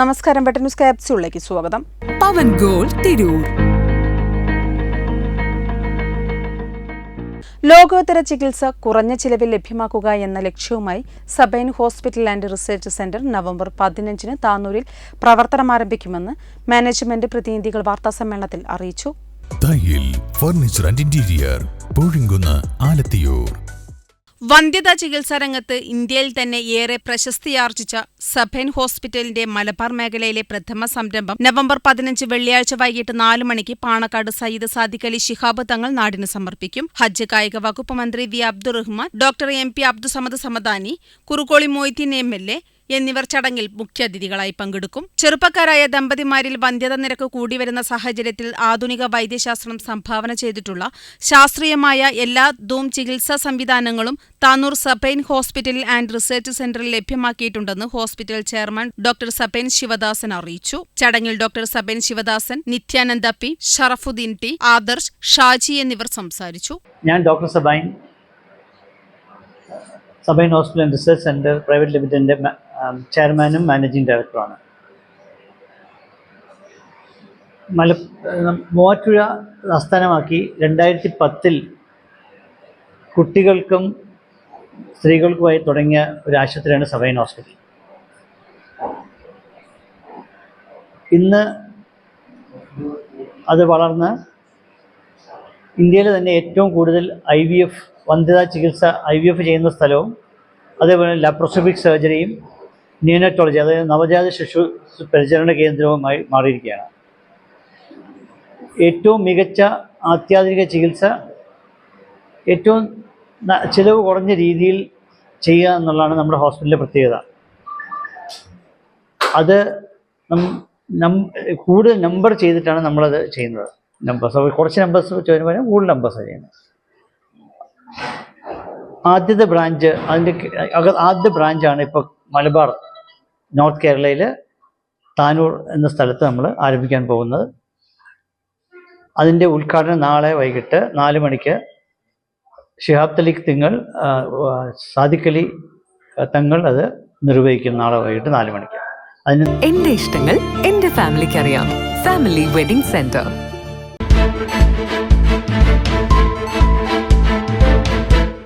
നമസ്കാരം. വെട്ട ന്യൂസ് ക്യാപ്സ്യൂളിലേക്ക് സ്വാഗതം. പവൻ ഗോൾ തിരൂർ. ലോകോത്തര ചികിത്സ കുറഞ്ഞ ചിലവിൽ ലഭ്യമാക്കുക എന്ന ലക്ഷ്യവുമായി Sabine hospital and research centre November പതിനഞ്ചിന് താനൂരിൽ പ്രവർത്തനം ആരംഭിക്കുമെന്ന് മാനേജ്മെന്റ് പ്രതിനിധികൾ വാർത്താസമ്മേളനത്തിൽ അറിയിച്ചു. Furniture and interior Alathiyur. വന്ധ്യതാ ചികിത്സാ രംഗത്ത് ഇന്ത്യയിൽ തന്നെ ഏറെ പ്രശസ്തിയാർജിച്ച സഭൻ ഹോസ്പിറ്റലിന്റെ മലബാർ മേഖലയിലെ പ്രഥമ സംരംഭം നവംബർ പതിനഞ്ച് വെള്ളിയാഴ്ച വൈകിട്ട് നാല് മണിക്ക് പാണക്കാട് സയ്യിദ് സാദിഖ് അലി ശിഹാബ് തങ്ങൾ നാടിന് സമർപ്പിക്കും. ഹജ്ജ് കായിക വകുപ്പ് മന്ത്രി V Abdurahman doctor M P Abdussamad Samadani Kurukkoli Moideen M L A എന്നിവർ ചടങ്ങിൽ മുഖ്യാതിഥികളായി പങ്കെടുക്കും. ചെറുപ്പക്കാരായ ദമ്പതിമാരിൽ വന്ധ്യത നിരക്ക് കൂടിവരുന്ന സാഹചര്യത്തിൽ ആധുനിക വൈദ്യശാസ്ത്രം സംഭാവന ചെയ്തിട്ടുള്ള ശാസ്ത്രീയമായ എല്ലാ ധൂം ചികിത്സാ സംവിധാനങ്ങളും താനൂർ സബൈൻ ഹോസ്പിറ്റലിൽ ആൻഡ് റിസർച്ച് സെന്ററിൽ ലഭ്യമാക്കിയിട്ടുണ്ടെന്ന് hospital chairman doctor Sabine Sivadasan അറിയിച്ചു. ചടങ്ങിൽ doctor Sabine Sivadasan Nithyananda P Sharafuddin T Adarsh Shaji എന്നിവർ സംസാരിച്ചു. ഞാൻ doctor Sabine Sabine hospital and research centre private ലിമിറ്റഡിന്റെ ചെയർമാനും മാനേജിംഗ് ഡയറക്ടറുമാണ്. മല മൂവാറ്റുഴ ആസ്ഥാനമാക്കി രണ്ടായിരത്തി പത്തിൽ കുട്ടികൾക്കും സ്ത്രീകൾക്കുമായി തുടങ്ങിയ ഒരു ആശുപത്രിയാണ് സബൈൻ ഹോസ്പിറ്റൽ. ഇന്ന് അത് വളർന്ന് ഇന്ത്യയിലെ തന്നെ ഏറ്റവും കൂടുതൽ ഐ വി എഫ് വന്ധ്യതാ ചികിത്സ ഐ വി എഫ് ചെയ്യുന്ന സ്ഥലവും അതേപോലെ ലാപ്രോസ്കോപ്പിക് സർജറിയും നിയോനറ്റോളജി അതായത് നവജാത ശിശു പരിചരണ കേന്ദ്രവുമായി മാറിയിരിക്കുകയാണ്. ഏറ്റവും മികച്ച അത്യാധുനിക ചികിത്സ ഏറ്റവും ചിലവ് കുറഞ്ഞ രീതിയിൽ ചെയ്യുക എന്നുള്ളതാണ് നമ്മുടെ ഹോസ്പിറ്റലിലെ പ്രത്യേകത. അത് കൂടുതൽ നമ്പർ ചെയ്തിട്ടാണ് നമ്മളത് ചെയ്യുന്നത്. നമ്പേഴ്സ് കുറച്ച് നമ്പേഴ്സ് ചോദിക്കുമ്പോൾ കൂടുതൽ നമ്പേഴ്സാണ് ചെയ്യുന്നത്. ആദ്യത്തെ ബ്രാഞ്ച് അതിന്റെ ആദ്യത്തെ ബ്രാഞ്ചാണ് ഇപ്പോൾ മലബാർ നോർത്ത് കേരളയിൽ താനൂർ എന്ന സ്ഥലത്ത് നമ്മൾ ആരംഭിക്കാൻ പോകുന്നത്. അതിന്റെ ഉദ്ഘാടനം നാളെ വൈകിട്ട് നാല് മണിക്ക് ഷിഹാബ് തലിഖ് തിങ്ങൾ ആ, ആ, സാദിഖ് അലി തങ്ങൾ അത് നിർവഹിക്കും നാളെ വൈകിട്ട് നാല് മണിക്ക്. അതിന് എന്റെ ഇഷ്ടങ്ങൾ എന്റെ ഫാമിലിക്ക് അറിയാം ഫാമിലി വെഡിങ് സെന്റർ.